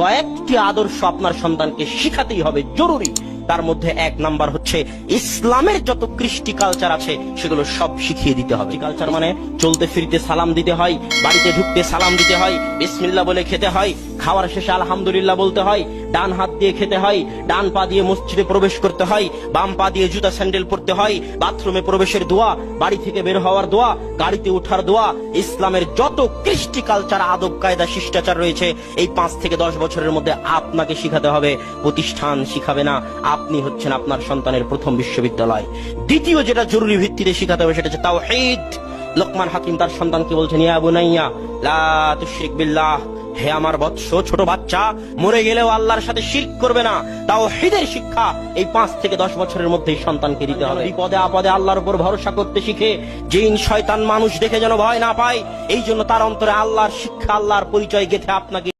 কয়েকটি আদর্শ আপনার সন্তানকে শিখাতেই হবে, জরুরি। তার মধ্যে এক নাম্বার হচ্ছে, ইসলামের যত কৃষ্টি কালচার আছে, সেগুলো সব শিখিয়ে দিতে হবে। কালচার মানে চলতে ফিরতে সালাম দিতে হয়, বাড়িতে ঢুকতে সালাম দিতে হয় বিসমিল্লা বলে খেতে হয় খাওয়ার শেষে আলহামদুলিল্লাহ বলতে হয়, ডান হাত দিয়ে খেতে হয়, ডান পা দিয়ে মসজিদে প্রবেশ করতে হয়, বাম পা দিয়ে জুতা স্যান্ডেল পরতে হয়, বাথরুমে প্রবেশের দোয়া, বাড়ি থেকে বের হওয়ার দোয়া, গাড়িতে ওঠার দোয়া, ইসলামের যত কৃষ্টি কালচার আদব, কায়দা, শিষ্টাচার রয়েছে, এই পাঁচ থেকে দশ বছরের মধ্যে আপনাকে শিখাতে হবে, প্রতিষ্ঠান শিখাবে না, আপনি হচ্ছেন আপনার সন্তানের প্রথম বিশ্ববিদ্যালয়। দ্বিতীয় যেটা জরুরি ভিত্তিতে শিখাতে হবে সেটা হচ্ছে তাওহীদ। লোকমান হাকিম তার সন্তানকে বলছেন, ইয়া বুনাইয়া, লা তুশরিক বিল্লাহ। হে আমার বৎস ছোট বাচ্চা, মরে গেলেও আল্লাহর সাথে শির করবে না। তাও হৃদের শিক্ষা এই পাঁচ থেকে দশ বছরের মধ্যেই সন্তানকে দিতে হবে। বিপদে আপদে আল্লাহর উপর ভরসা করতে শিখে, জিন, শয়তান, মানুষ দেখে যেন ভয় না পায় এই জন্য তার অন্তরে আল্লাহর শিক্ষা, আল্লাহর পরিচয় গেথে আপনাকে